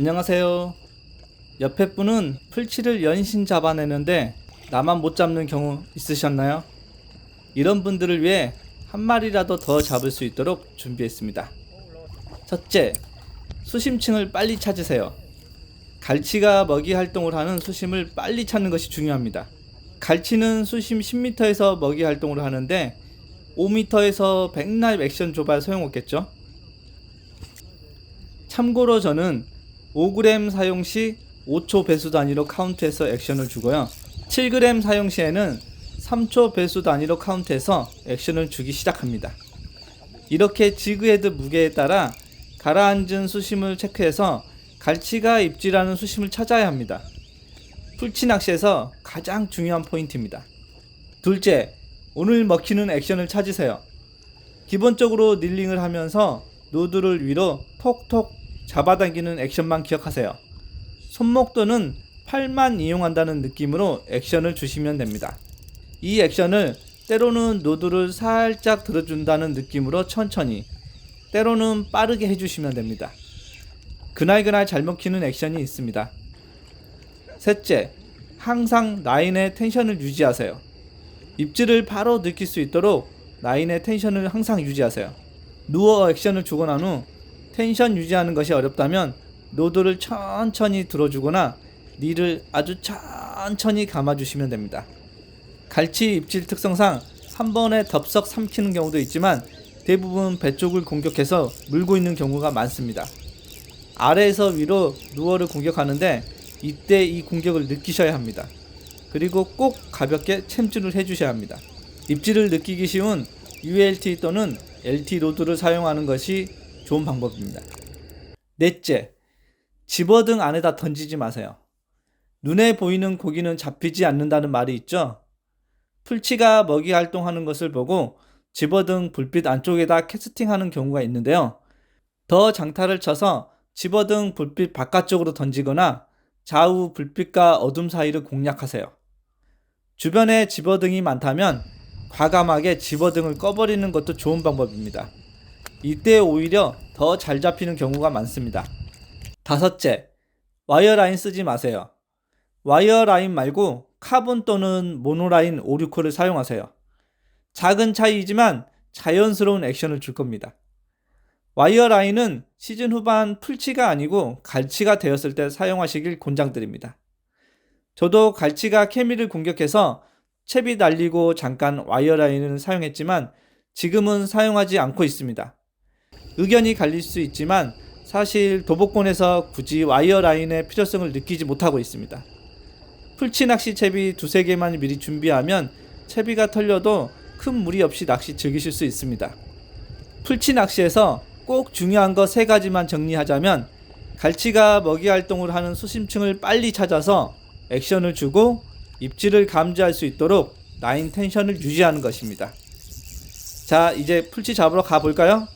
안녕하세요. 옆에 분은 풀치를 연신 잡아내는데 나만 못 잡는 경우 있으셨나요? 이런 분들을 위해 한 마리라도 더 잡을 수 있도록 준비했습니다. 첫째, 수심층을 빨리 찾으세요. 갈치가 먹이 활동을 하는 수심을 빨리 찾는 것이 중요합니다. 갈치는 수심 10m에서 먹이 활동을 하는데 5m에서 백날 액션 줘봐야 소용없겠죠? 참고로 저는 5g 사용 시 5초 배수 단위로 카운트해서 액션을 주고요. 7g 사용 시에는 3초 배수 단위로 카운트해서 액션을 주기 시작합니다. 이렇게 지그헤드 무게에 따라 가라앉은 수심을 체크해서 갈치가 입질하는 수심을 찾아야 합니다. 풀치 낚시에서 가장 중요한 포인트입니다. 둘째, 오늘 먹히는 액션을 찾으세요. 기본적으로 닐링을 하면서 노드를 위로 톡톡 잡아당기는 액션만 기억하세요. 손목도는 팔만 이용한다는 느낌으로 액션을 주시면 됩니다. 이 액션을 때로는 노드를 살짝 들어준다는 느낌으로 천천히, 때로는 빠르게 해주시면 됩니다. 그날그날 잘 먹히는 액션이 있습니다. 셋째, 항상 라인의 텐션을 유지하세요. 입질을 바로 느낄 수 있도록 라인의 텐션을 항상 유지하세요. 누워 액션을 주고 난 후 텐션 유지하는 것이 어렵다면 노드를 천천히 들어주거나 릴을 아주 천천히 감아주시면 됩니다. 갈치 입질 특성상 한 번에 덥석 삼키는 경우도 있지만 대부분 배 쪽을 공격해서 물고 있는 경우가 많습니다. 아래에서 위로 누어를 공격하는데 이때 이 공격을 느끼셔야 합니다. 그리고 꼭 가볍게 챔질을 해주셔야 합니다. 입질을 느끼기 쉬운 ULT 또는 LT 로드를 사용하는 것이 좋은 방법입니다. 넷째, 집어등 안에다 던지지 마세요. 눈에 보이는 고기는 잡히지 않는다는 말이 있죠? 풀치가 먹이 활동하는 것을 보고 집어등 불빛 안쪽에다 캐스팅하는 경우가 있는데요. 더 장타를 쳐서 집어등 불빛 바깥쪽으로 던지거나 좌우 불빛과 어둠 사이를 공략하세요. 주변에 집어등이 많다면 과감하게 집어등을 꺼버리는 것도 좋은 방법입니다. 이때 오히려 더 잘 잡히는 경우가 많습니다. 다섯째, 와이어 라인 쓰지 마세요. 와이어 라인 말고 카본 또는 모노라인 5, 6호를 사용하세요. 작은 차이이지만 자연스러운 액션을 줄 겁니다. 와이어 라인은 시즌 후반 풀치가 아니고 갈치가 되었을 때 사용하시길 권장드립니다. 저도 갈치가 케미를 공격해서 채비 날리고 잠깐 와이어 라인을 사용했지만 지금은 사용하지 않고 있습니다. 의견이 갈릴 수 있지만 사실 도복권에서 굳이 와이어 라인의 필요성을 느끼지 못하고 있습니다. 풀치 낚시 채비 두세 개만 미리 준비하면 채비가 털려도 큰 무리 없이 낚시 즐기실 수 있습니다. 풀치 낚시에서 꼭 중요한 거세 가지만 정리하자면 갈치가 먹이 활동을 하는 수심층을 빨리 찾아서 액션을 주고 입질을 감지할 수 있도록 라인 텐션을 유지하는 것입니다. 자, 이제 풀치 잡으러 가볼까요?